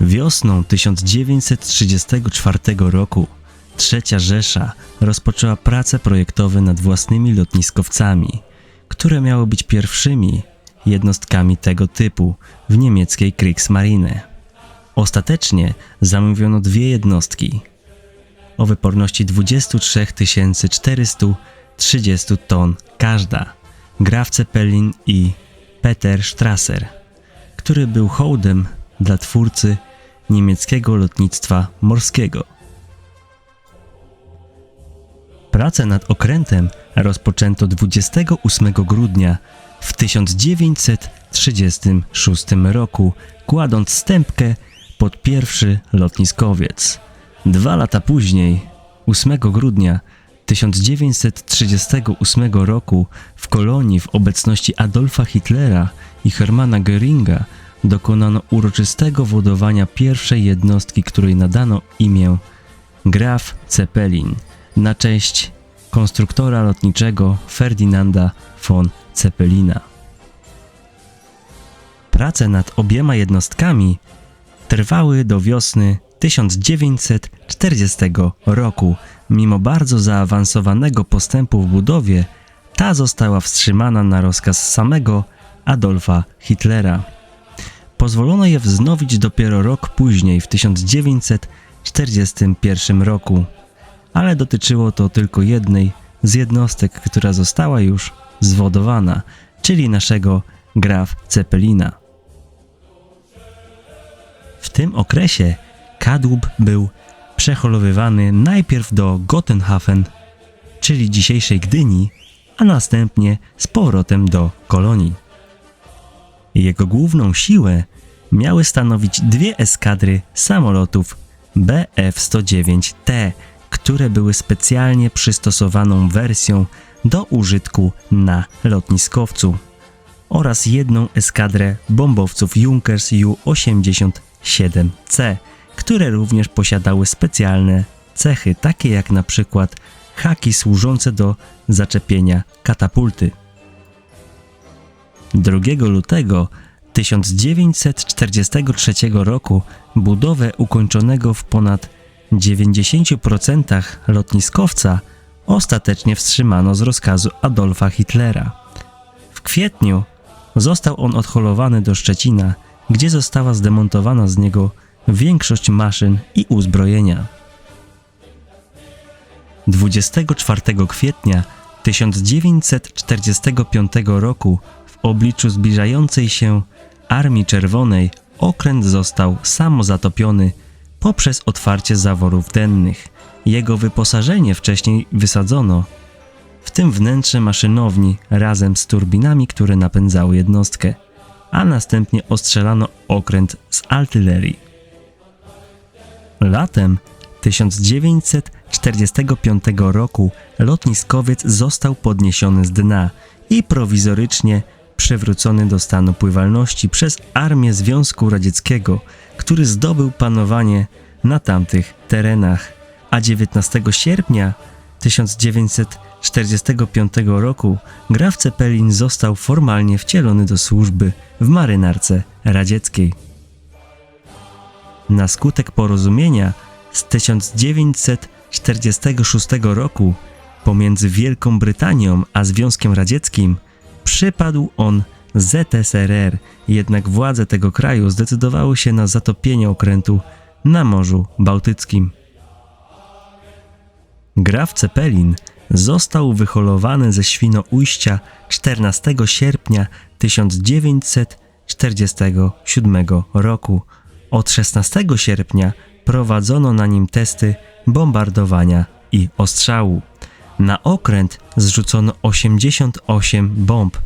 Wiosną 1934 roku Trzecia Rzesza rozpoczęła prace projektowe nad własnymi lotniskowcami, które miały być pierwszymi jednostkami tego typu w niemieckiej Kriegsmarine. Ostatecznie zamówiono dwie jednostki o wyporności 23 430 ton każda, Graf Zeppelin i Peter Strasser, który był hołdem dla twórcy niemieckiego lotnictwa morskiego. Pracę nad okrętem rozpoczęto 28 grudnia w 1936 roku, kładąc stępkę pod pierwszy lotniskowiec. Dwa lata później, 8 grudnia 1938 roku, w kolonii w obecności Adolfa Hitlera i Hermana Göringa dokonano uroczystego wodowania pierwszej jednostki, której nadano imię Graf Zeppelin na cześć konstruktora lotniczego Ferdynanda von Zeppelina. Prace nad obiema jednostkami trwały do wiosny 1940 roku. Mimo bardzo zaawansowanego postępu w budowie, ta została wstrzymana na rozkaz samego Adolfa Hitlera. Pozwolono je wznowić dopiero rok później, w 1941 roku, ale dotyczyło to tylko jednej z jednostek, która została już zwodowana, czyli naszego Graf Zeppelina. W tym okresie kadłub był przeholowywany najpierw do Gotenhafen, czyli dzisiejszej Gdyni, a następnie z powrotem do kolonii. Jego główną siłę miały stanowić dwie eskadry samolotów BF-109T, które były specjalnie przystosowaną wersją do użytku na lotniskowcu oraz jedną eskadrę bombowców Junkers Ju-87C, które również posiadały specjalne cechy, takie jak na przykład haki służące do zaczepienia katapulty. 2 lutego 1943 roku budowę ukończonego w ponad 90% lotniskowca ostatecznie wstrzymano z rozkazu Adolfa Hitlera. W kwietniu został on odholowany do Szczecina, gdzie została zdemontowana z niego większość maszyn i uzbrojenia. 24 kwietnia 1945 roku obliczu zbliżającej się Armii Czerwonej okręt został samozatopiony poprzez otwarcie zaworów dennych. Jego wyposażenie wcześniej wysadzono, w tym wnętrze maszynowni razem z turbinami, które napędzały jednostkę, a następnie ostrzelano okręt z artylerii. Latem 1945 roku lotniskowiec został podniesiony z dna i prowizorycznie przywrócony do stanu pływalności przez Armię Związku Radzieckiego, który zdobył panowanie na tamtych terenach, a 19 sierpnia 1945 roku Graf Zeppelin został formalnie wcielony do służby w marynarce radzieckiej. Na skutek porozumienia z 1946 roku pomiędzy Wielką Brytanią a Związkiem Radzieckim przypadł on ZSRR, jednak władze tego kraju zdecydowały się na zatopienie okrętu na Morzu Bałtyckim. Graf Zeppelin został wyholowany ze Świnoujścia 14 sierpnia 1947 roku. Od 16 sierpnia prowadzono na nim testy bombardowania i ostrzału. Na okręt zrzucono 88 bomb,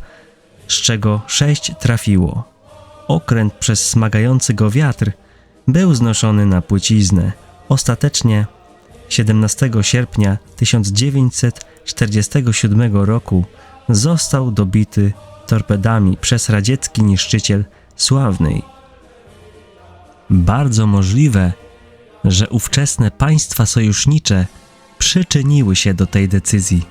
z czego 6 trafiło. Okręt przez smagający go wiatr był znoszony na płyciznę. Ostatecznie 17 sierpnia 1947 roku został dobity torpedami przez radziecki niszczyciel Sławnej. Bardzo możliwe, że ówczesne państwa sojusznicze przyczyniły się do tej decyzji,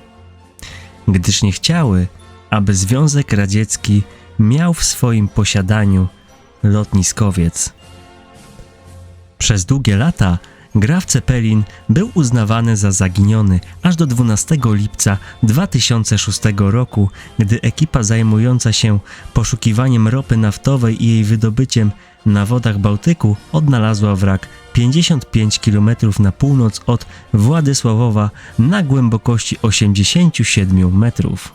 gdyż nie chciały, aby Związek Radziecki miał w swoim posiadaniu lotniskowiec. Przez długie lata Graf Zeppelin był uznawany za zaginiony aż do 12 lipca 2006 roku, gdy ekipa zajmująca się poszukiwaniem ropy naftowej i jej wydobyciem na wodach Bałtyku odnalazła wrak 55 km na północ od Władysławowa na głębokości 87 metrów.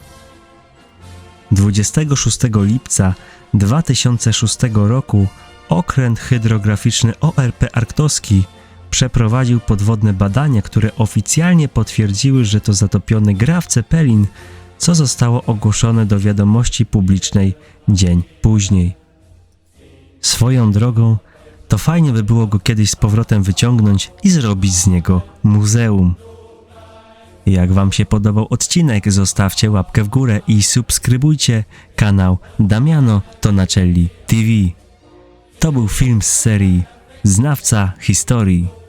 26 lipca 2006 roku Okręt Hydrograficzny ORP Arktowski przeprowadził podwodne badania, które oficjalnie potwierdziły, że to zatopiony Graf Zeppelin, co zostało ogłoszone do wiadomości publicznej dzień później. Swoją drogą, to fajnie by było go kiedyś z powrotem wyciągnąć i zrobić z niego muzeum. Jak Wam się podobał odcinek, zostawcie łapkę w górę i subskrybujcie kanał Damiano Tonacelli TV. To był film z serii Znawca Historii.